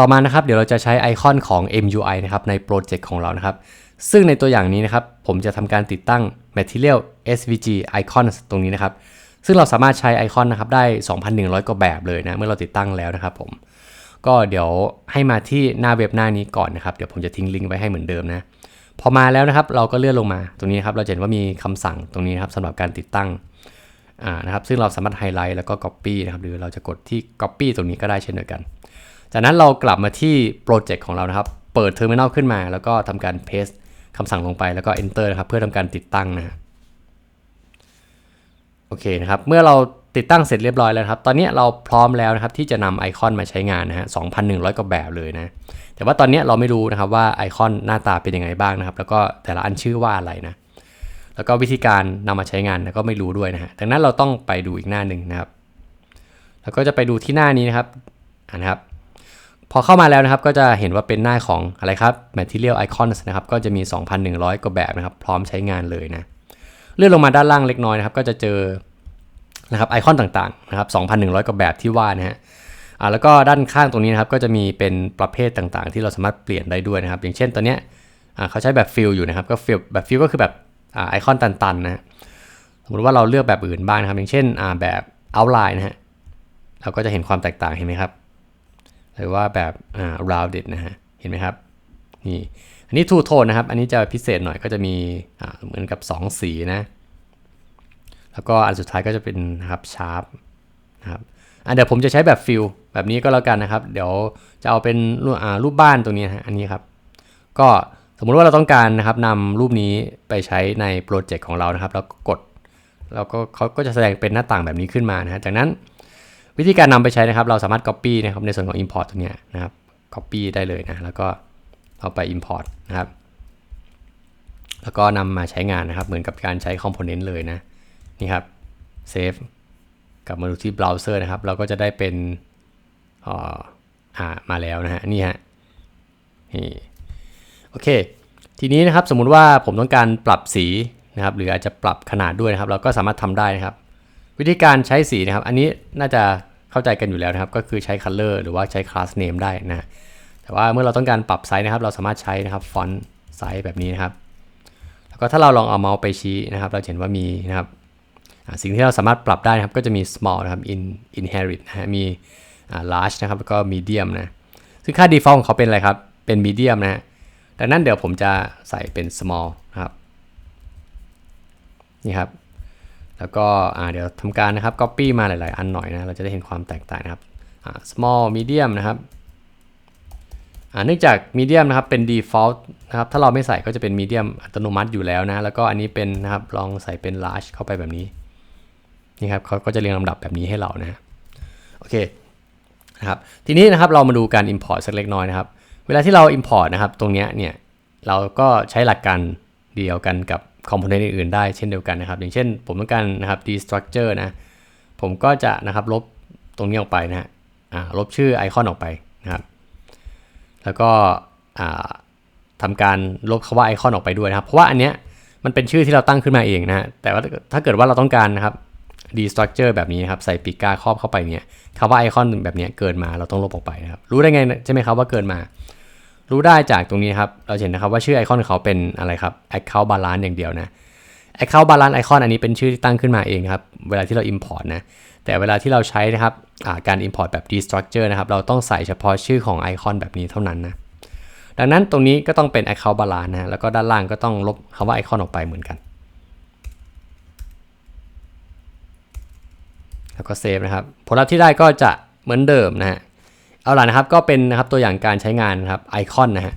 ต่อมานะครับเดี๋ยวเราจะใช้ไอคอนของ MUI นะครับในโปรเจกต์ของเรานะครับ ซึ่งในตัวอย่างนี้นะครับผมจะทำการติดตั้ง Material SVG Icon ตรงนี้นะครับ ซึ่งเราสามารถใช้ไอคอนนะครับได้ 2,100 กว่าแบบเลยนะเมื่อเราติดตั้งแล้วนะครับผม ก็เดี๋ยวให้มาที่หน้าเว็บหน้านี้ก่อนนะครับ เดี๋ยวผมจะทิ้งลิงก์ไว้ให้เหมือนเดิมนะ พอมาแล้วนะครับเราก็เลื่อนลงมาตรงนี้ครับเราจะเห็นว่ามีคำสั่งตรงนี้นะครับสำหรับการติดตั้งอ่านะครับซึ่งเราสามารถไฮไลท์แล้วก็ Copy นะครับหรือเราจะกดที่ Copy ตรงนี้ก็ได้เช่นเดียวกัน จากนั้นเรากลับมาที่โปรเจกต์ของเรานะครับ เปิด Terminal ขึ้นมา แล้วก็ทำการ paste คำสั่งลงไปแล้วก็ Enter นะครับ เพื่อทำการติดตั้งนะโอเคนะครับ เมื่อเราติดตั้งเสร็จเรียบร้อยแล้วครับ ตอนนี้เราพร้อมแล้วนะครับที่จะนำไอคอนมาใช้งานนะฮะ 2,100 กว่าแบบเลยนะ แต่ว่าตอนนี้เราไม่รู้นะครับว่าไอคอนหน้าตาเป็นยังไงบ้างนะครับ แล้วก็แต่ละอันชื่อว่าอะไรนะ แล้วก็วิธีการนำมาใช้งานก็ไม่รู้ด้วยนะฮะ ดังนั้นเราต้องไปดูอีกหน้าหนึ่งนะครับ แล้วก็จะไปดูที่หน้านี้นะครับนะครับ พอเข้ามาแล้วนะครับก็จะเห็นว่าเป็นหน้าของอะไรครับ Material Icons นะครับก็จะมี 2,100 กว่าแบบนะครับ พร้อมใช้งานเลยนะเลื่อนลงมาด้านล่างเล็กน้อยนะครับ ก็จะเจอนะครับไอคอนต่างๆนะครับ 2,100 กว่าแบบที่ว่านะฮะอ่าแล้วก็ด้านข้างตรงนี้นะครับก็จะมีเป็นประเภทต่างๆ ที่เราสามารถเปลี่ยนได้ด้วยนะครับ อย่างเช่นตัวเนี้ยอ่าเขาใช้แบบฟิลอยู่นะครับก็ฟิลแบบฟิลก็คือแบบอไอคอนตันๆนะฮะสมมติว่าเราเลือกแบบอื่นบ้างนะครับ อย่างเช่นอ่าแบบ outline นะฮะเราก็จะเห็นความแตกต่างเห็นไหมครับ หรือว่าแบบอ่า rounded นะฮะ เห็นไหมครับ นี่ อันนี้ two tone นะครับ อันนี้จะพิเศษหน่อยก็จะมีอ่าเหมือนกับ 2 สีนะ แล้วก็อันสุดท้ายก็จะเป็นนะครับชาร์ปนะครับอะเดี๋ยวผมจะใช้แบบฟิลแบบนี้ก็แล้วกันนะครับ เดี๋ยวจะเอาเป็นรูปอ่ารูปบ้านตรงนี้นะฮะ อันนี้ครับ ก็สมมุติว่าเราต้องการนะครับนำรูปนี้ไปใช้ในโปรเจกต์ของเรานะครับ แล้วก็กด แล้วก็เขาก็จะแสดงเป็นหน้าต่างแบบนี้ขึ้นมานะฮะ จากนั้น วิธีการนำไปใช้นะครับ เราสามารถ Copy นะครับในส่วนของ Import ตัวเนี้ยนะครับ Copy ได้เลยนะ แล้วก็เอาไป Import นะครับ แล้วก็นำมาใช้งานนะครับ เหมือนกับการใช้ Component เลยนะ นี่ครับ Save กลับมาดูที่เบราว์เซอร์นะครับ เราก็จะได้เป็นอ่าอ่ามาแล้วนะฮะ นี่ฮะ นี่โอเค ทีนี้นะครับสมมุติว่าผมต้องการปรับสีนะครับ หรืออาจจะปรับขนาดด้วยนะครับ เราก็สามารถทำได้นะครับ วิธีการใช้สีนะครับ อันนี้น่าจะเข้าใจกันอยู่แล้วนะครับ ก็คือใช้ color หรือว่าใช้ class name ได้นะ แต่ว่าเมื่อเราต้องการปรับไซส์นะครับ เราสามารถใช้นะครับ font ไซส์แบบนี้นะครับ แล้วก็ถ้าเราลองเอาเมาส์ไปชี้นะครับ เราเห็นว่ามีนะครับสิ่งที่เราสามารถปรับได้นะครับ ก็จะมี small นะครับ in inherit นะฮะ มี large นะครับ แล้วก็ medium นะ ซึ่งค่า default ของเขาเป็นอะไรครับ เป็น medium นะฮะดังนั้นเดี๋ยวผมจะใส่เป็น small นะครับ นี่ครับ แล้วก็เดี๋ยวทำการนะครับ copy มาหลาย ๆ อันหน่อยนะ เราจะได้เห็นความแตกต่างนะครับ small medium นะครับเนื่องจาก medium นะครับเป็น default นะครับ ถ้าเราไม่ใส่ก็จะเป็น medium อัตโนมัติอยู่แล้วนะ แล้วก็อันนี้เป็นนะครับ ลองใส่เป็น large เข้าไปแบบนี้ นี่ครับเขาก็จะเรียงลำดับแบบนี้ให้เรานะ โอเคนะครับ ทีนี้นะครับเรามาดูการ import สักเล็กน้อยนะครับ เวลาที่เรา import นะครับ ตรงเนี้ยเนี่ย เราก็ใช้หลักการเดียวกันกับ component อื่นๆได้เช่นเดียวกันนะครับ อย่างเช่นผมต้องการนะครับ destructure นะ ผมก็จะนะครับลบตรงนี้ออกไปนะฮะลบชื่อไอคอนออกไปนะครับ แล้วก็ทำการลบคำว่าไอคอนออกไปด้วยนะครับ เพราะว่าอันเนี้ยมันเป็นชื่อที่เราตั้งขึ้นมาเองนะฮะ แต่ว่าถ้าเกิดว่าเราต้องการนะครับ destructure แบบนี้นะครับ ใส่ปีกกาครอบเข้าไปเนี่ยคำว่าไอคอนแบบนี้เกินมาเราต้องลบออกไปนะครับ รู้ได้ไงใช่ไหมครับว่าเกินมา รู้ได้จากตรงนี้ครับ เราเห็นนะครับว่าชื่อไอคอนของเขาเป็นอะไรครับ account balance อย่างเดียวนะ account balance ไอคอนอันนี้เป็นชื่อที่ตั้งขึ้นมาเองครับ เวลาที่เรา import นะ แต่เวลาที่เราใช้นะครับการ import แบบ destructure นะครับ เราต้องใส่เฉพาะชื่อของไอคอนแบบนี้เท่านั้นนะ ดังนั้นตรงนี้ก็ต้องเป็น account balance นะ แล้วก็ด้านล่างก็ต้องลบคำว่าไอคอนออกไปเหมือนกัน แล้วก็เซฟนะครับ ผลลัพธ์ที่ได้ก็จะเหมือนเดิมนะฮะ เอาล่ะนะครับก็เป็นนะครับตัวอย่างการใช้งานครับไอคอนนะฮะ